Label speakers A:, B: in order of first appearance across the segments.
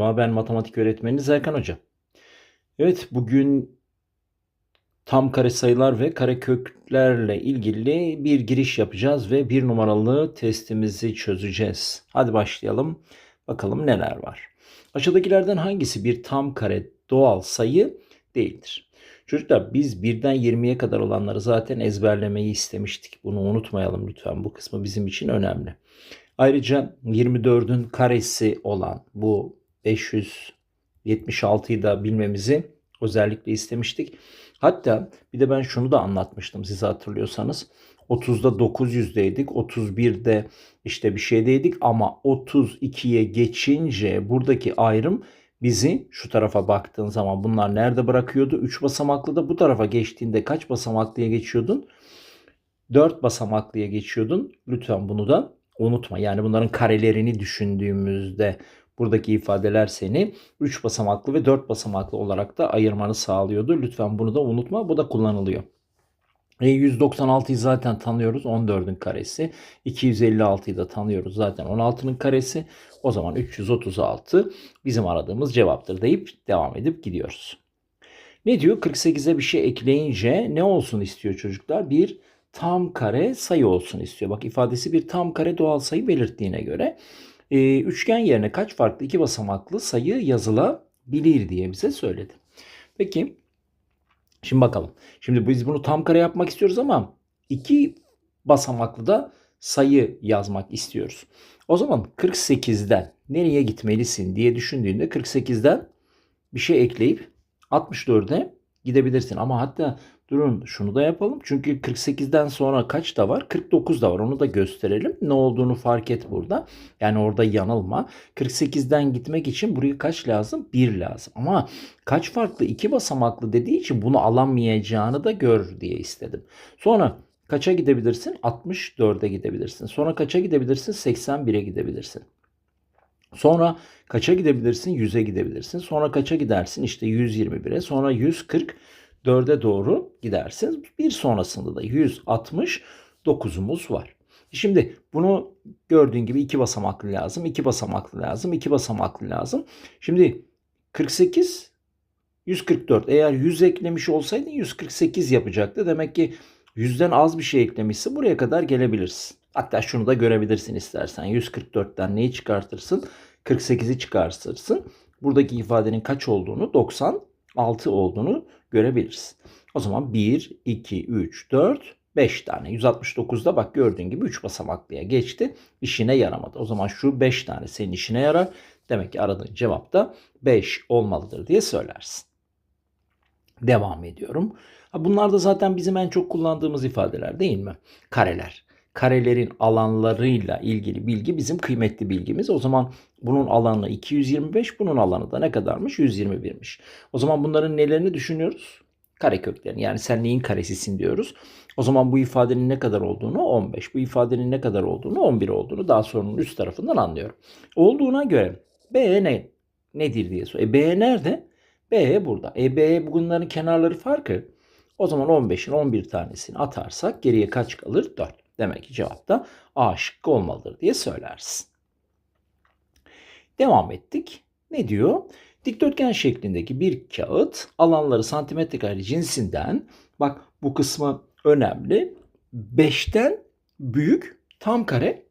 A: Merhaba ben matematik öğretmeni Erkan Hoca. Evet bugün tam kare sayılar ve kareköklerle ilgili bir giriş yapacağız ve bir numaralı testimizi çözeceğiz. Hadi başlayalım. Bakalım neler var. Aşağıdakilerden hangisi bir tam kare doğal sayı değildir? Çocuklar biz 1'den 20'ye kadar olanları zaten ezberlemeyi istemiştik. Bunu unutmayalım lütfen. Bu kısmı bizim için önemli. Ayrıca 24'ün karesi olan bu 576'yı da bilmemizi özellikle istemiştik. Hatta bir de ben şunu da anlatmıştım size hatırlıyorsanız. 30'da 900'deydik. 31'de işte bir şeydeydik ama 32'ye geçince buradaki ayrım bizi şu tarafa baktığın zaman bunlar nerede bırakıyordu? 3 basamaklı da bu tarafa geçtiğinde kaç basamaklıya geçiyordun? 4 basamaklıya geçiyordun. Lütfen bunu da unutma. Yani bunların karelerini düşündüğümüzde buradaki ifadeler seni 3 basamaklı ve 4 basamaklı olarak da ayırmanı sağlıyordu. Lütfen bunu da unutma. Bu da kullanılıyor. E 196'yı zaten tanıyoruz 14'ün karesi. 256'yı da tanıyoruz zaten 16'nın karesi. O zaman 336 bizim aradığımız cevaptır deyip devam edip gidiyoruz. Ne diyor? 48'e bir şey ekleyince ne olsun istiyor çocuklar? Bir tam kare sayı olsun istiyor. Bak ifadesi bir tam kare doğal sayı belirttiğine göre e, üçgen yerine kaç farklı iki basamaklı sayı yazılabilir diye bize söyledi. Peki şimdi bakalım. Şimdi biz bunu tam kare yapmak istiyoruz ama iki basamaklı da sayı yazmak istiyoruz. O zaman 48'den nereye gitmelisin diye düşündüğünde 48'den bir şey ekleyip 64'e gidebilirsin. Ama hatta Durun şunu da yapalım. Çünkü 48'den sonra kaç da var? 49 da var. Onu da gösterelim. Ne olduğunu fark et burada. Yani orada yanılma. 48'den gitmek için buraya kaç lazım? 1 lazım. Ama kaç farklı? 2 basamaklı dediği için bunu alamayacağını da gör diye istedim. Sonra kaça gidebilirsin? 64'e gidebilirsin. Sonra kaça gidebilirsin? 81'e gidebilirsin. Sonra kaça gidebilirsin? 100'e gidebilirsin. Sonra kaça gidersin? İşte 121'e. Sonra 140 4'e doğru gidersiniz. Bir sonrasında da 169'umuz var. Şimdi bunu gördüğün gibi iki basamaklı lazım, iki basamaklı lazım, iki basamaklı lazım. Şimdi 48 144 eğer 100 eklemiş olsaydın 148 yapacaktı. Demek ki 100'den az bir şey eklemişse buraya kadar gelebilirsin. Hatta şunu da görebilirsin istersen. 144'ten neyi çıkartırsın? 48'i çıkartırsın. Buradaki ifadenin kaç olduğunu 90 6 olduğunu görebiliriz. O zaman 1, 2, 3, 4, 5 tane. 169'da bak gördüğün gibi 3 basamaklıya geçti. İşine yaramadı. O zaman şu 5 tane senin işine yarar. Demek ki aradığın cevap da 5 olmalıdır diye söylersin. Devam ediyorum. Bunlar da zaten bizim en çok kullandığımız ifadeler değil mi? Kareler karelerin alanlarıyla ilgili bilgi bizim kıymetli bilgimiz. O zaman bunun alanı 225, bunun alanı da ne kadarmış? 121'miş. O zaman bunların nelerini düşünüyoruz? Kare köklerini. Yani sen neyin karesisin diyoruz. O zaman bu ifadenin ne kadar olduğunu 15, bu ifadenin ne kadar olduğunu 11 olduğunu daha sorunun üst tarafından anlıyorum. Olduğuna göre B ne nedir diye soruyor. E B nerede? B burada. E B bunların kenarları farkı. O zaman 15'in 11 tanesini atarsak geriye kaç kalır? 4. Demek ki cevap da A şıkkı olmalıdır diye söylersin. Devam ettik. Ne diyor? Dikdörtgen şeklindeki bir kağıt alanları santimetre cinsinden bak bu kısmı önemli. 5'ten büyük tam kare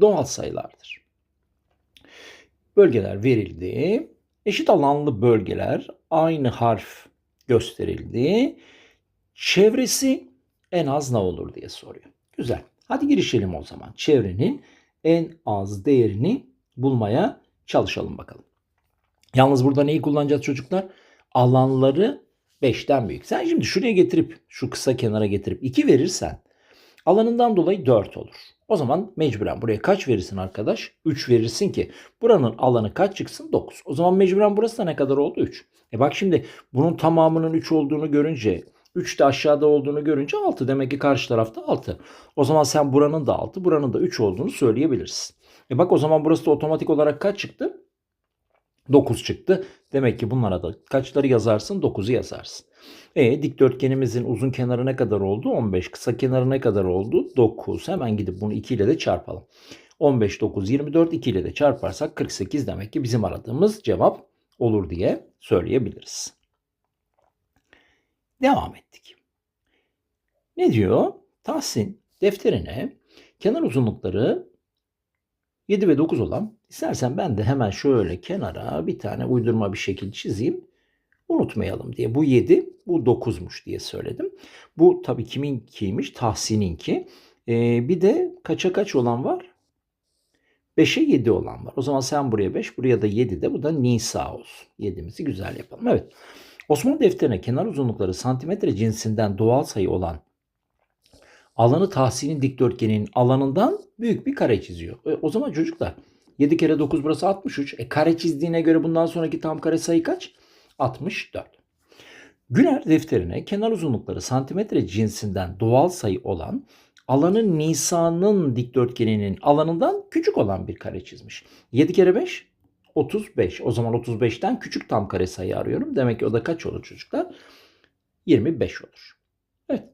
A: doğal sayılardır. Bölgeler verildi. Eşit alanlı bölgeler aynı harf gösterildi. Çevresi en az ne olur diye soruyor. Güzel. Hadi girişelim o zaman. Çevrenin en az değerini bulmaya çalışalım bakalım. Yalnız burada neyi kullanacağız çocuklar? Alanları 5'ten büyük. Sen şimdi şuraya getirip şu kısa kenara getirip 2 verirsen alanından dolayı 4 olur. O zaman mecburen buraya kaç verirsin arkadaş? 3 verirsin ki buranın alanı kaç çıksın? 9. O zaman mecburen burası da ne kadar oldu? 3. E bak şimdi bunun tamamının 3 olduğunu görünce 3 de aşağıda olduğunu görünce 6. Demek ki karşı tarafta 6. O zaman sen buranın da 6, buranın da 3 olduğunu söyleyebilirsin. E bak o zaman burası da otomatik olarak kaç çıktı? 9 çıktı. Demek ki bunlara da kaçları yazarsın? 9'u yazarsın. E dikdörtgenimizin uzun kenarı ne kadar oldu? 15. Kısa kenarı ne kadar oldu? 9. Hemen gidip bunu 2 ile de çarpalım. 15, 9, 24 2 ile de çarparsak 48 demek ki bizim aradığımız cevap olur diye söyleyebiliriz. Devam ettik. Ne diyor? Tahsin defterine kenar uzunlukları 7 ve 9 olan istersen ben de hemen şöyle kenara bir tane uydurma bir şekil çizeyim. Unutmayalım diye. Bu 7, bu 9'muş diye söyledim. Bu tabii kiminkiymiş? Tahsin'inki. Ee, bir de kaça kaç olan var? 5'e 7 olan var. O zaman sen buraya 5, buraya da 7 de bu da Nisa olsun. 7'mizi güzel yapalım. Evet. Osmanlı defterine kenar uzunlukları santimetre cinsinden doğal sayı olan alanı tahsinin dikdörtgeninin alanından büyük bir kare çiziyor. E, o zaman çocuklar 7 kere 9 burası 63. E, kare çizdiğine göre bundan sonraki tam kare sayı kaç? 64. Güner defterine kenar uzunlukları santimetre cinsinden doğal sayı olan alanı Nisa'nın dikdörtgeninin alanından küçük olan bir kare çizmiş. 7 kere 5 35. O zaman 35'ten küçük tam kare sayı arıyorum. Demek ki o da kaç olur çocuklar? 25 olur. Evet.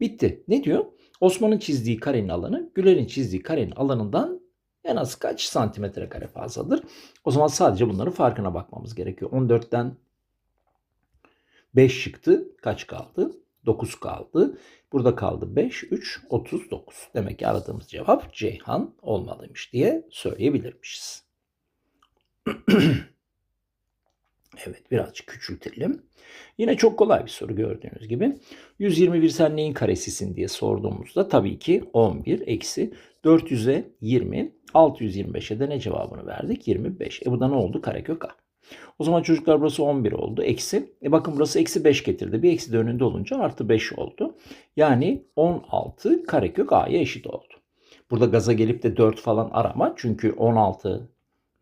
A: Bitti. Ne diyor? Osman'ın çizdiği karenin alanı Güler'in çizdiği karenin alanından en az kaç santimetre kare fazladır? O zaman sadece bunların farkına bakmamız gerekiyor. 14'ten 5 çıktı. Kaç kaldı? 9 kaldı. Burada kaldı 5, 3, 39. Demek ki aradığımız cevap Ceyhan olmalıymış diye söyleyebilirmişiz. evet birazcık küçültelim. Yine çok kolay bir soru gördüğünüz gibi. 121 sen neyin karesisin diye sorduğumuzda tabii ki 11 eksi 400'e 20 625'e de ne cevabını verdik? 25. E bu da ne oldu? Karekök A. O zaman çocuklar burası 11 oldu. Eksi. E bakın burası eksi 5 getirdi. Bir eksi de önünde olunca artı 5 oldu. Yani 16 karekök A'ya eşit oldu. Burada gaza gelip de 4 falan arama. Çünkü 16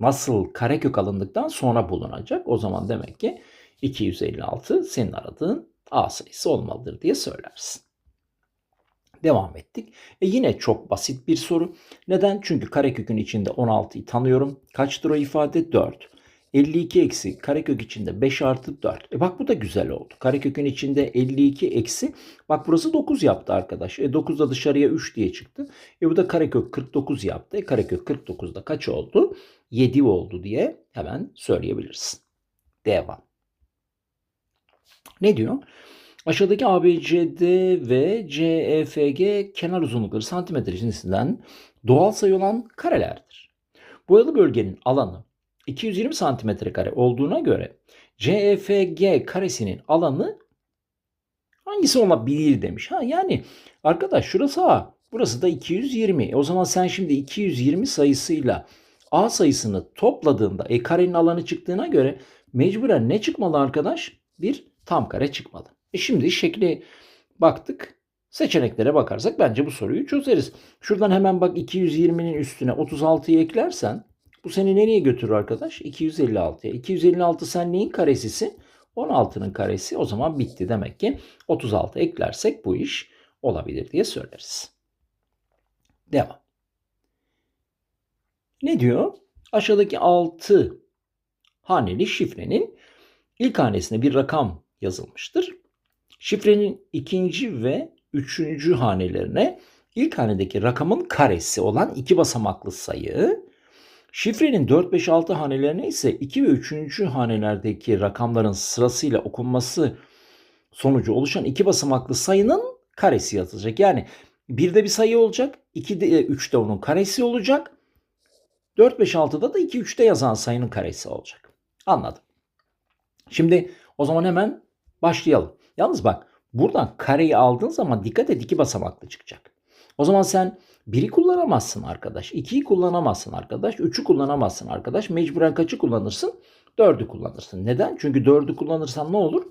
A: nasıl karekök alındıktan sonra bulunacak. O zaman demek ki 256 senin aradığın A sayısı olmalıdır diye söylersin. Devam ettik. E yine çok basit bir soru. Neden? Çünkü karekökün içinde 16'yı tanıyorum. Kaçtır o ifade? 4. 52 eksi karekök içinde 5 artı 4. E bak bu da güzel oldu. Karekökün içinde 52 eksi. Bak burası 9 yaptı arkadaş. E 9 da dışarıya 3 diye çıktı. E bu da karekök 49 yaptı. E karekök 49'da kaç oldu? 7 oldu diye hemen söyleyebilirsin. Devam. Ne diyor? Aşağıdaki ABCD ve CEFG kenar uzunlukları santimetre cinsinden doğal sayı olan karelerdir. Boyalı bölgenin alanı 220 santimetre kare olduğuna göre CEFG karesinin alanı hangisi olabilir demiş. Ha yani arkadaş şurası A, burası da 220. E o zaman sen şimdi 220 sayısıyla A sayısını topladığında e karenin alanı çıktığına göre mecburen ne çıkmalı arkadaş? Bir tam kare çıkmalı. E şimdi şekli baktık. Seçeneklere bakarsak bence bu soruyu çözeriz. Şuradan hemen bak 220'nin üstüne 36'yı eklersen bu seni nereye götürür arkadaş? 256'ya. 256 sen neyin karesisin? 16'nın karesi. O zaman bitti demek ki 36 eklersek bu iş olabilir diye söyleriz. Devam. Ne diyor? Aşağıdaki 6 haneli şifrenin ilk hanesine bir rakam yazılmıştır. Şifrenin ikinci ve üçüncü hanelerine ilk hanedeki rakamın karesi olan iki basamaklı sayı, şifrenin 4, 5, 6 hanelerine ise 2 ve 3. hanelerdeki rakamların sırasıyla okunması sonucu oluşan iki basamaklı sayının karesi yazılacak. Yani birde bir sayı olacak, 2'de 3'te onun karesi olacak. 4, 5, 6'da da 2, 3'te yazan sayının karesi olacak. Anladım. Şimdi o zaman hemen başlayalım. Yalnız bak buradan kareyi aldığın zaman dikkat et iki basamaklı çıkacak. O zaman sen 1'i kullanamazsın arkadaş. 2'yi kullanamazsın arkadaş. 3'ü kullanamazsın arkadaş. Mecburen kaçı kullanırsın? 4'ü kullanırsın. Neden? Çünkü 4'ü kullanırsan ne olur?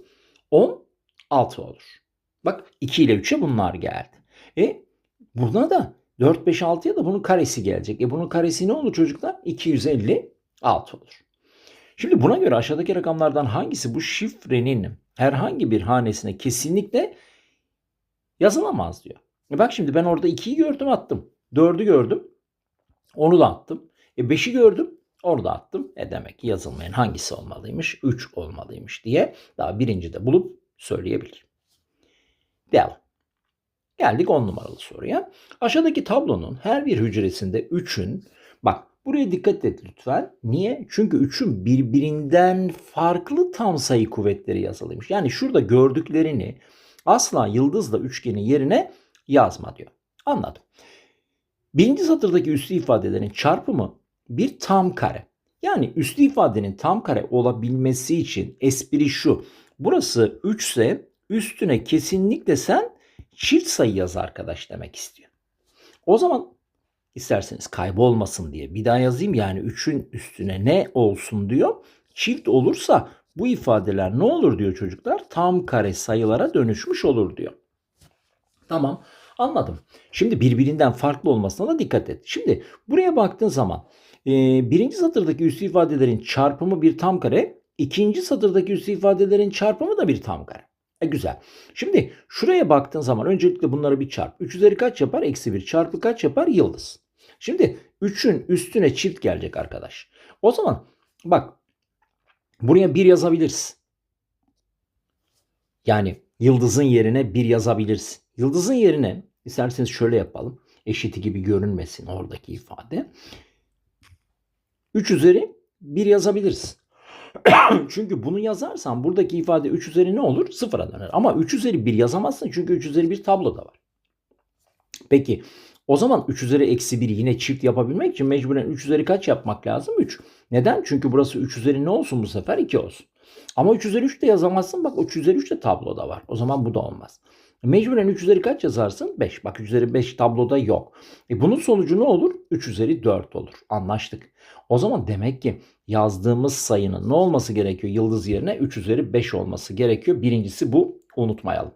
A: 10, 6 olur. Bak 2 ile 3'e bunlar geldi. E buna da 4, 5, 6'ya da bunun karesi gelecek. E bunun karesi ne olur çocuklar? 256 olur. Şimdi buna göre aşağıdaki rakamlardan hangisi bu şifrenin herhangi bir hanesine kesinlikle yazılamaz diyor. E bak şimdi ben orada 2'yi gördüm attım. 4'ü gördüm. Onu da attım. E 5'i gördüm. Onu da attım. E demek ki yazılmayan hangisi olmalıymış? 3 olmalıymış diye daha birinci de bulup söyleyebilir. Devam. Geldik 10 numaralı soruya. Aşağıdaki tablonun her bir hücresinde 3'ün bak buraya dikkat et lütfen. Niye? Çünkü 3'ün birbirinden farklı tam sayı kuvvetleri yazılıymış. Yani şurada gördüklerini asla yıldızla üçgenin yerine yazma diyor. Anladım. Birinci satırdaki üslü ifadelerin çarpımı bir tam kare. Yani üslü ifadenin tam kare olabilmesi için espri şu. Burası 3 ise üstüne kesinlikle sen çift sayı yaz arkadaş demek istiyor. O zaman isterseniz kaybolmasın diye bir daha yazayım. Yani 3'ün üstüne ne olsun diyor. Çift olursa bu ifadeler ne olur diyor çocuklar? Tam kare sayılara dönüşmüş olur diyor. Tamam anladım. Şimdi birbirinden farklı olmasına da dikkat et. Şimdi buraya baktığın zaman e, birinci satırdaki üslü ifadelerin çarpımı bir tam kare. ikinci satırdaki üslü ifadelerin çarpımı da bir tam kare. E güzel. Şimdi şuraya baktığın zaman öncelikle bunları bir çarp. 3 üzeri kaç yapar? Eksi 1 çarpı kaç yapar? Yıldız. Şimdi 3'ün üstüne çift gelecek arkadaş. O zaman bak buraya 1 yazabiliriz. Yani yıldızın yerine 1 yazabiliriz. Yıldızın yerine isterseniz şöyle yapalım. Eşiti gibi görünmesin oradaki ifade. 3 üzeri 1 yazabiliriz. çünkü bunu yazarsan buradaki ifade 3 üzeri ne olur? Sıfıra döner. Ama 3 üzeri 1 yazamazsın çünkü 3 üzeri 1 tabloda var. Peki o zaman 3 üzeri eksi 1 yine çift yapabilmek için mecburen 3 üzeri kaç yapmak lazım? 3. Neden? Çünkü burası 3 üzeri ne olsun bu sefer? 2 olsun. Ama 3 üzeri 3 de yazamazsın. Bak 3 üzeri 3 de tabloda var. O zaman bu da olmaz. Mecburen 3 üzeri kaç yazarsın? 5. Bak 3 üzeri 5 tabloda yok. E bunun sonucu ne olur? 3 üzeri 4 olur. Anlaştık. O zaman demek ki yazdığımız sayının ne olması gerekiyor? Yıldız yerine 3 üzeri 5 olması gerekiyor. Birincisi bu. Unutmayalım.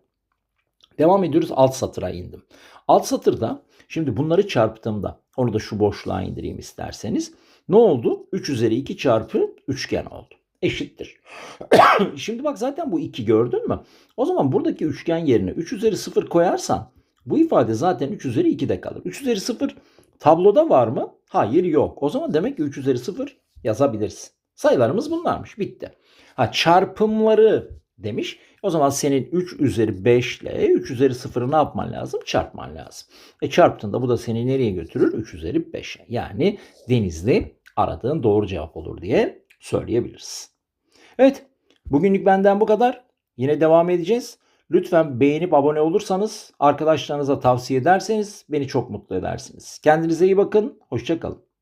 A: Devam ediyoruz. Alt satıra indim. Alt satırda şimdi bunları çarptığımda onu da şu boşluğa indireyim isterseniz. Ne oldu? 3 üzeri 2 çarpı üçgen oldu. Eşittir. şimdi bak zaten bu 2 gördün mü? O zaman buradaki üçgen yerine 3 üzeri 0 koyarsan bu ifade zaten 3 üzeri 2'de kalır. 3 üzeri 0 tabloda var mı? Hayır yok. O zaman demek ki 3 üzeri 0 yazabilirsin. Sayılarımız bunlarmış. Bitti. Ha çarpımları demiş. O zaman senin 3 üzeri 5 ile 3 üzeri 0'ı ne yapman lazım? Çarpman lazım. E çarptığında bu da seni nereye götürür? 3 üzeri 5'e. Yani denizli aradığın doğru cevap olur diye söyleyebiliriz. Evet bugünlük benden bu kadar. Yine devam edeceğiz. Lütfen beğenip abone olursanız, arkadaşlarınıza tavsiye ederseniz beni çok mutlu edersiniz. Kendinize iyi bakın. Hoşçakalın.